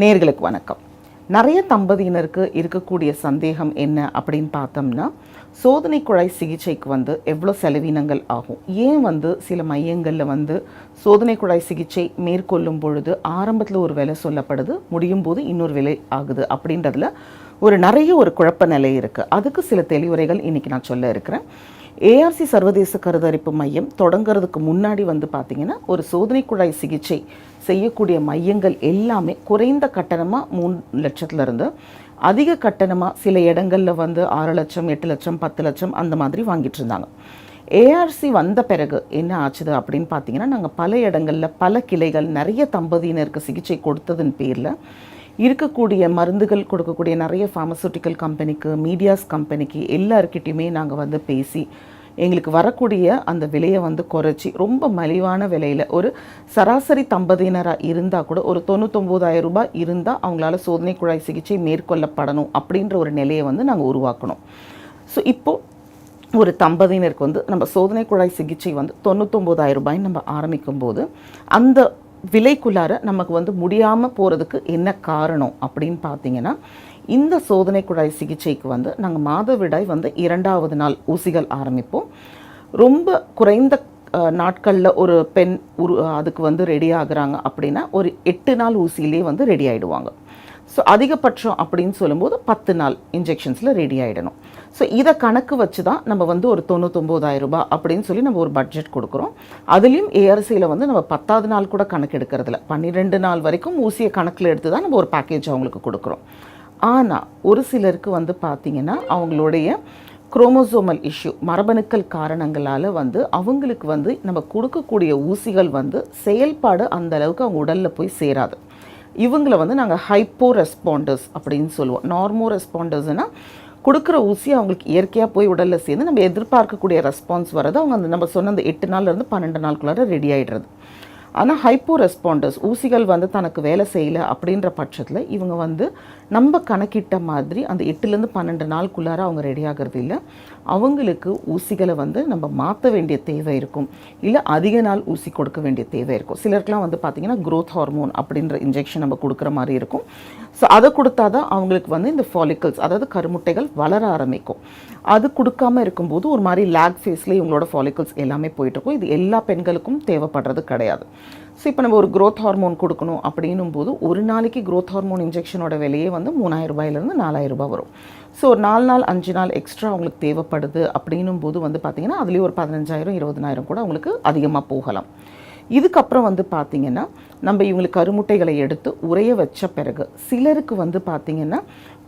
நேர்களுக்கு வணக்கம். நிறைய தம்பதியினருக்கு இருக்கக்கூடிய சந்தேகம் என்ன அப்படின்னு பார்த்தோம்னா சோதனை குழாய் சிகிச்சைக்கு வந்து எவ்வளோ செலவினங்கள் ஆகும்? ஏன் வந்து சில மையங்களில் வந்து சோதனை குழாய் சிகிச்சை மேற்கொள்ளும் பொழுது ஆரம்பத்தில் ஒரு விலை சொல்லப்படுது முடியும் போது இன்னொரு விலை ஆகுது அப்படின்றதுல ஒரு நிறைய ஒரு குழப்ப நிலை இருக்குது அதுக்கு சில தெளிவுரைகள் இன்றைக்கி நான் சொல்ல இருக்கிறேன். ஏஆர்சி சர்வதேச கருத்தரிப்பு மையம் தொடங்குறதுக்கு முன்னாடி வந்து பார்த்திங்கன்னா ஒரு சோதனை குழாய் சிகிச்சை செய்யக்கூடிய மையங்கள் எல்லாமே குறைந்த கட்டணமாக மூணு லட்சத்துலேருந்து அதிக கட்டணமாக சில இடங்களில் வந்து ஆறு லட்சம் எட்டு லட்சம் பத்து லட்சம் அந்த மாதிரி வாங்கிட்டு இருந்தாங்க. ஏஆர்சி வந்த பிறகு என்ன ஆச்சுது அப்படின்னு பார்த்தீங்கன்னா நாங்கள் பல இடங்களில் பல கிளைகள் நிறைய தம்பதியினருக்கு சிகிச்சை கொடுத்ததன் பேரில் இருக்கக்கூடிய மருந்துகள் கொடுக்கக்கூடிய நிறைய ஃபார்மசூட்டிக்கல் கம்பெனிக்கு மீடியாஸ் கம்பெனிக்கு எல்லாருக்கிட்டையுமே நாங்கள் வந்து பேசி எங்களுக்கு வரக்கூடிய அந்த விலையை வந்து குறைச்சி ரொம்ப மலிவான விலையில் ஒரு சராசரி தம்பதியினராக இருந்தால் கூட ஒரு தொண்ணூத்தொம்போதாயிரம் ரூபாய் இருந்தால் அவங்களால சோதனை குழாய் சிகிச்சை மேற்கொள்ளப்படணும் அப்படின்ற ஒரு நிலையை வந்து நாங்கள் உருவாக்கணும். ஸோ இப்போது ஒரு தம்பதியினருக்கு வந்து நம்ம சோதனை குழாய் சிகிச்சை வந்து தொண்ணூத்தொம்போதாயிரம் ரூபாய்ன்னு நம்ம ஆரம்பிக்கும் போது அந்த விலைக்குள்ளார நமக்கு வந்து முடியாமல் போகிறதுக்கு என்ன காரணம் அப்படின்னு பார்த்தீங்கன்னா இந்த சோதனை குழாய் சிகிச்சைக்கு வந்து நாங்கள் மாதவிடாய் வந்து இரண்டாவது நாள் ஊசிகள் ஆரம்பிப்போம். ரொம்ப குறைந்த நாட்களில் ஒரு பெண் உரு அதுக்கு வந்து ரெடி ஆகுறாங்க அப்படின்னா ஒரு எட்டு நாள் ஊசியிலே வந்து ரெடி ஆகிடுவாங்க ஸோ அதிகபட்சம் அப்படின்னு சொல்லும்போது பத்து நாள் இன்ஜெக்ஷன்ஸில் ரெடி ஆகிடணும் ஸோ இதை கணக்கு வச்சு தான் நம்ம வந்து ஒரு தொண்ணூத்தொம்போதாயிரம் ரூபாய் அப்படின்னு சொல்லி நம்ம ஒரு பட்ஜெட் கொடுக்குறோம். அதுலேயும் ஏஆர்சியில் வந்து நம்ம பத்தாவது நாள் கூட கணக்கு எடுக்கிறதுல பன்னிரெண்டு நாள் வரைக்கும் ஊசியை கணக்கில் எடுத்து தான் நம்ம ஒரு பேக்கேஜ் அவங்களுக்கு கொடுக்குறோம். ஆனால் ஒரு சிலருக்கு வந்து பார்த்திங்கன்னா அவங்களுடைய குரோமோசோமல் இஷ்யூ மரபணுக்கள் காரணங்களால் வந்து அவங்களுக்கு வந்து நம்ம கொடுக்கக்கூடிய ஊசிகள் வந்து செயல்பாடு அந்த அளவுக்கு அவங்க உடலில் போய் சேராது. இவங்களை வந்து நாங்கள் ஹைப்போ ரெஸ்பாண்டர்ஸ் அப்படின்னு சொல்லுவோம். நார்மோ ரெஸ்பாண்டர்ஸ்னால் கொடுக்குற ஊசி அவங்களுக்கு இயற்கையாக போய் உடலில் சேர்ந்து நம்ம எதிர்பார்க்கக்கூடிய ரெஸ்பான்ஸ் வர்றது அவங்க அந்த நம்ம சொன்ன அந்த எட்டு நாள்லேருந்து பன்னெண்டு நாளுக்குள்ளார ரெடி ஆகிடுறது ஆனால் ஹைப்போ ரெஸ்பாண்டர்ஸ் ஊசிகள் வந்து தனக்கு வேலை செய்யலை அப்படின்ற பட்சத்தில் இவங்க வந்து நம்ம கணக்கிட்ட மாதிரி அந்த எட்டுலேருந்து பன்னெண்டு நாளுக்குள்ளார அவங்க ரெடி ஆகிறது இல்லை. அவங்களுக்கு ஊசிகளை வந்து நம்ம மாற்ற வேண்டிய தேவை இருக்கும். இல்லை அதிக நாள் ஊசி கொடுக்க வேண்டிய தேவை இருக்கும். சிலருக்குலாம் வந்து பார்த்திங்கன்னா க்ரோத் ஹார்மோன் அப்படின்ற இன்ஜெக்ஷன் நம்ம கொடுக்குற மாதிரி இருக்கும். ஸோ அதை கொடுத்தா தான் அவங்களுக்கு வந்து இந்த ஃபாலிக்கல்ஸ் அதாவது கருமுட்டைகள் வளர ஆரம்பிக்கும். அது கொடுக்காம இருக்கும்போது ஒரு மாதிரி லேக் ஃபேஸில் இவங்களோட ஃபாலிக்கல்ஸ் எல்லாமே போயிட்டுருக்கும் இது எல்லா பெண்களுக்கும் தேவைப்படுறது கிடையாது. ஸோ இப்போ நம்ம ஒரு க்ரோத் ஹார்மோன் கொடுக்கணும் அப்படின்னும் போது ஒரு நாளைக்கு க்ரோத் ஹார்மோன் இன்ஜெக்ஷனோட விலையே வந்து மூணாயிரம் ரூபாயிலேருந்து நாலாயிரம் ரூபாய் வரும். ஸோ ஒரு நாலு நாள் அஞ்சு நாள் எக்ஸ்ட்ரா அவங்களுக்கு தேவைப்படுது அப்படின்னும் போது வந்து பார்த்திங்கன்னா அதுலேயும் ஒரு பதினஞ்சாயிரம் இருபதனாயிரம் கூட அவங்களுக்கு அதிகமாக போகலாம். இதுக்கப்புறம் வந்து பார்த்திங்கன்னா நம்ம இவங்களுக்கு கருமுட்டைகளை எடுத்து உரைய வச்ச பிறகு சிலருக்கு வந்து பார்த்திங்கன்னா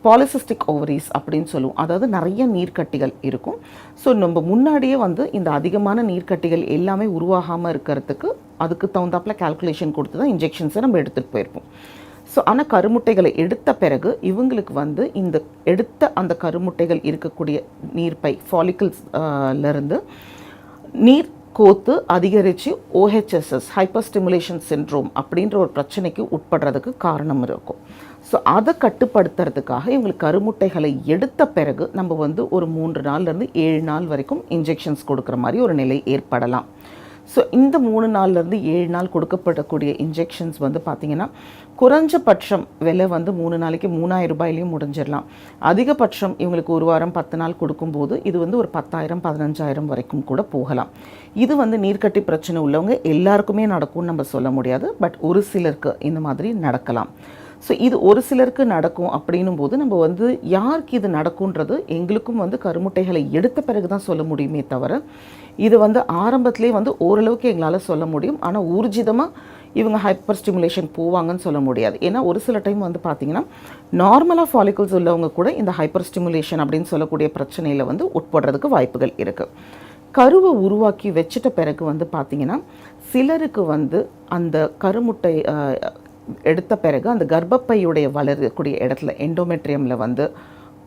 பாலிசிஸ்டிக் ஓவரிஸ் அப்படின்னு சொல்லுவோம். அதாவது நிறைய நீர்க்கட்டிகள் இருக்கும். ஸோ நம்ம முன்னாடியே வந்து இந்த அதிகமான நீர்க்கட்டிகள் எல்லாமே உருவாகாமல் இருக்கிறதுக்கு அதுக்கு தகுந்தாப்பில் கால்குலேஷன் கொடுத்து தான் இன்ஜெக்ஷன்ஸை நம்ம எடுத்துகிட்டு போயிருப்போம். ஸோ ஆனால் கருமுட்டைகளை எடுத்த பிறகு இவங்களுக்கு வந்து இந்த எடுத்த அந்த கருமுட்டைகள் இருக்கக்கூடிய நீர்ப்பை ஃபாலிக்கல்ஸ்லேருந்து நீர் கோத்து அதிகரித்து ஓஹெச்எஸ்எஸ் ஹைப்பர் ஸ்டிமுலேஷன் சின்ட்ரோம் அப்படின்ற ஒரு பிரச்சனைக்கு உட்படுறதுக்கு காரணம் இருக்கும். ஸோ அதை கட்டுப்படுத்துறதுக்காக இவங்களுக்கு கருமுட்டைகளை எடுத்த பிறகு நம்ம வந்து ஒரு மூன்று நாள்லேருந்து ஏழு நாள் வரைக்கும் இன்ஜெக்ஷன்ஸ் கொடுக்குற மாதிரி ஒரு நிலை ஏற்படலாம். ஸோ இந்த மூணு நாள்லேருந்து ஏழு நாள் கொடுக்கப்படக்கூடிய இன்ஜெக்ஷன்ஸ் வந்து பார்த்திங்கன்னா குறைஞ்சபட்சம் விலை வந்து மூணு நாளைக்கு மூணாயிரம் ரூபாயிலையும் முடிஞ்சிடலாம். அதிகபட்சம் இவங்களுக்கு ஒரு வாரம் பத்து நாள் கொடுக்கும்போது இது வந்து ஒரு பத்தாயிரம் பதினஞ்சாயிரம் வரைக்கும் கூட போகலாம். இது வந்து நீர்க்கட்டி பிரச்சனை உள்ளவங்க எல்லாருக்குமே நடக்கும்னு நம்ம சொல்ல முடியாது. பட் ஒரு சிலருக்கு இந்த மாதிரி நடக்கலாம். ஸோ இது ஒரு சிலருக்கு நடக்கும் அப்படின்னும் போது நம்ம வந்து யாருக்கு இது நடக்குன்றது எங்களுக்கும் வந்து கருமுட்டைகளை எடுத்த பிறகு தான் சொல்ல முடியுமே தவிர இது வந்து ஆரம்பத்திலே வந்து ஓரளவுக்கு எங்களால் சொல்ல முடியும். ஆனால் ஊர்ஜிதமாக இவங்க ஹைப்பர் ஸ்டிமுலேஷன் போவாங்கன்னு சொல்ல முடியாது. ஏன்னா ஒரு சில டைம் வந்து பார்த்திங்கன்னா நார்மலாக ஃபாலிகல்ஸ் உள்ளவங்க கூட இந்த ஹைப்பர் ஸ்டிமுலேஷன் அப்படின்னு சொல்லக்கூடிய பிரச்சனையில் வந்து உட்படுறதுக்கு வாய்ப்புகள் இருக்குது கருவை உருவாக்கி வச்சிட்ட பிறகு வந்து பார்த்திங்கன்னா சிலருக்கு வந்து அந்த கருமுட்டை எடுத்த பிறகு அந்த கர்ப்பப்பையுடைய வளரக்கூடிய இடத்துல எண்டோமெட்ரியமில் வந்து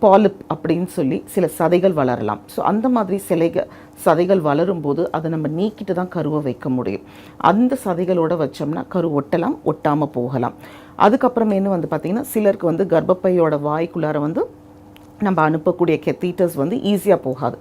பாலிப் அப்படின்னு சொல்லி சில சதைகள் வளரலாம். ஸோ அந்த மாதிரி சிலைக சதைகள் வளரும்போது அதை நம்ம நீக்கிட்டு தான் கருவை வைக்க முடியும். அந்த சதைகளோடு வச்சோம்னா கரு ஒட்டலாம் ஒட்டாமல் போகலாம். அதுக்கப்புறமேனு வந்து பார்த்திங்கன்னா சிலருக்கு வந்து கர்ப்பப்பையோட வாய்க்குள்ளார வந்து நம்ம அனுப்பக்கூடிய கெத்தீட்டர்ஸ் வந்து ஈஸியாக போகாது.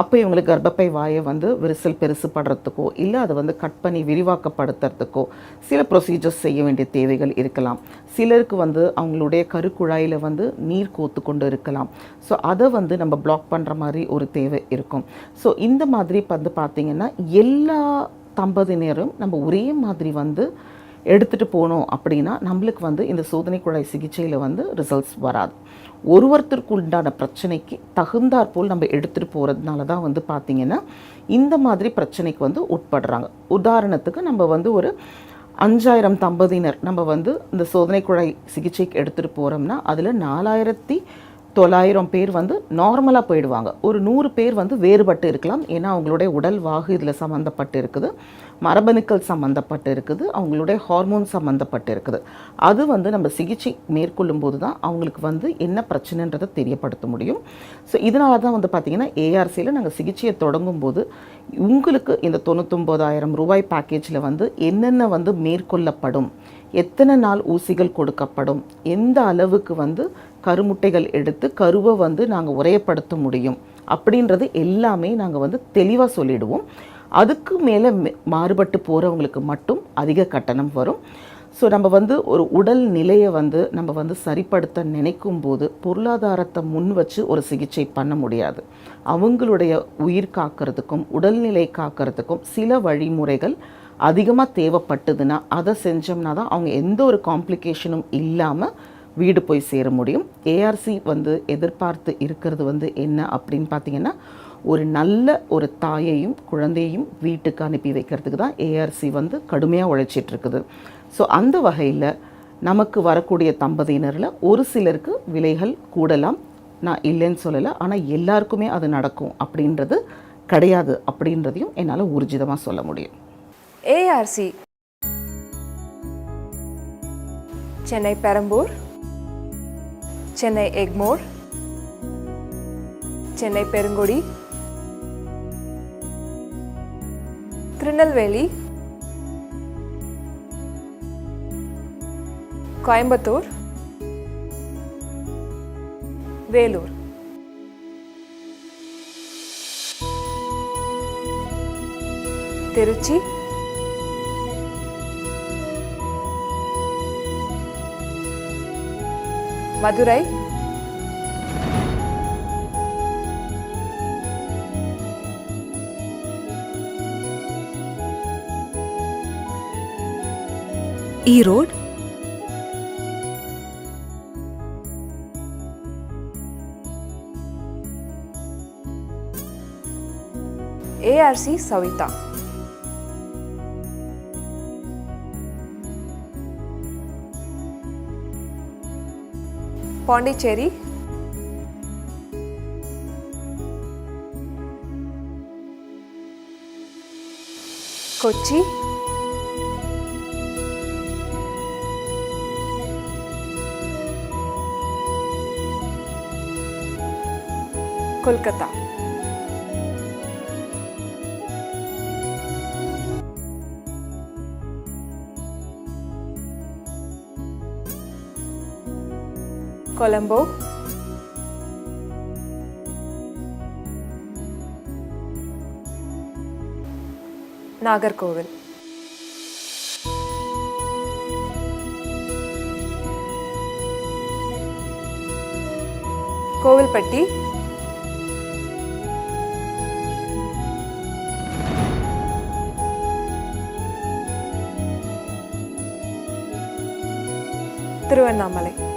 அப்போ இவங்களுக்கு கர்ப்பப்பை வாயை வந்து விரிசல் பெருசு படுறதுக்கோ இல்லை அதை வந்து கட் பண்ணி விரிவாக்கப்படுத்துறதுக்கோ சில ப்ரொசீஜர்ஸ் செய்ய வேண்டிய தேவைகள் இருக்கலாம். சிலருக்கு வந்து அவங்களுடைய கருக்குழாயில் வந்து நீர் கோத்து கொண்டு இருக்கலாம். ஸோ அதை வந்து நம்ம பிளாக் பண்ணுற மாதிரி ஒரு தேவை இருக்கும். ஸோ இந்த மாதிரி வந்து பார்த்திங்கன்னா எல்லா தம்பதியினரும் நம்ம ஒரே மாதிரி வந்து எடுத்துகிட்டு போனோம் அப்படின்னா நம்மளுக்கு வந்து இந்த சோதனை குழாய் சிகிச்சையில் வந்து ரிசல்ட்ஸ் வராது. ஒருவருத்தருக்கு உண்டான பிரச்சனைக்கு தகுந்தாற் போல் நம்ம எடுத்துகிட்டு போகிறதுனால தான் வந்து பார்த்திங்கன்னா இந்த மாதிரி பிரச்சனைக்கு வந்து உட்படுறாங்க. உதாரணத்துக்கு நம்ம வந்து ஒரு அஞ்சாயிரம் தம்பதியினர் நம்ம வந்து இந்த சோதனை குழாய் சிகிச்சைக்கு எடுத்துகிட்டு போகிறோம்னா அதில் நாலாயிரத்தி தொள்ளாயிரம் பேர் வந்து நார்மலாக போயிடுவாங்க. ஒரு நூறு பேர் வந்து வேறுபட்டு இருக்கலாம். ஏன்னா அவங்களுடைய உடல் வாகு இதில் சம்மந்தப்பட்டு இருக்குது. மரபணுக்கள் சம்மந்தப்பட்டு இருக்குது அவங்களுடைய ஹார்மோன் சம்மந்தப்பட்டு இருக்குது அது வந்து நம்ம சிகிச்சை மேற்கொள்ளும் போது தான் அவங்களுக்கு வந்து என்ன பிரச்சனைன்றதை தெரியப்படுத்த முடியும். ஸோ இதனால தான் வந்து பார்த்திங்கன்னா ஏஆர்சியில் நாங்கள் சிகிச்சையை தொடங்கும் போது உங்களுக்கு இந்த தொண்ணூத்தொம்போதாயிரம் ரூபாய் பேக்கேஜில் வந்து என்னென்ன வந்து மேற்கொள்ளப்படும் எத்தனை நாள் ஊசிகள் கொடுக்கப்படும் எந்த அளவுக்கு வந்து கருமுட்டைகள் எடுத்து கருவை வந்து நாங்கள் உரையப்படுத்த முடியும் அப்படின்றது எல்லாமே நாங்கள் வந்து தெளிவாக சொல்லிடுவோம். அதுக்கு மேலே மாறுபட்டு போகிறவங்களுக்கு மட்டும் அதிக கட்டணம் வரும். ஸோ நம்ம வந்து ஒரு உடல் நிலையை வந்து நம்ம வந்து சரிப்படுத்த நினைக்கும் போது பொருளாதாரத்தை முன் வச்சு ஒரு சிகிச்சை பண்ண முடியாது. அவங்களுடைய உயிர் காக்கிறதுக்கும் உடல்நிலை காக்கிறதுக்கும் சில வழிமுறைகள் அதிகமாக தேவைப்பட்டதுன்னா அதை செஞ்சோம்னா தான் அவங்க எந்த ஒரு காம்ப்ளிகேஷனும் இல்லாமல் வீடு போய் சேர முடியும். ஏஆர்சி வந்து எதிர்பார்த்து இருக்கிறது வந்து என்ன அப்படின்னு பார்த்தீங்கன்னா ஒரு நல்ல ஒரு தாயையும் குழந்தையும் வீட்டுக்கு அனுப்பி வைக்கிறதுக்கு தான் ஏஆர்சி வந்து கடுமையாக உழைச்சிட்ருக்குது. ஸோ அந்த வகையில் நமக்கு வரக்கூடிய தம்பதியினரில் ஒரு சிலருக்கு விலைகள் கூடலாம். நான் இல்லைன்னு சொல்லலை. ஆனால் எல்லாருக்குமே அது நடக்கும் அப்படின்றது கிடையாது அப்படின்றதையும் என்னால் ஊர்ஜிதமாக சொல்ல முடியும். ARC Chennai Perambur. Chennai Egmore. Chennai Perungudi. Tirunelveli Coimbatore Vellore. Trichy Madurai Erode ARC Savitha. Pondicherry. Kochi. Kolkata. Colombo. Nagercoil. Kovilpatti. Tiruvannamalai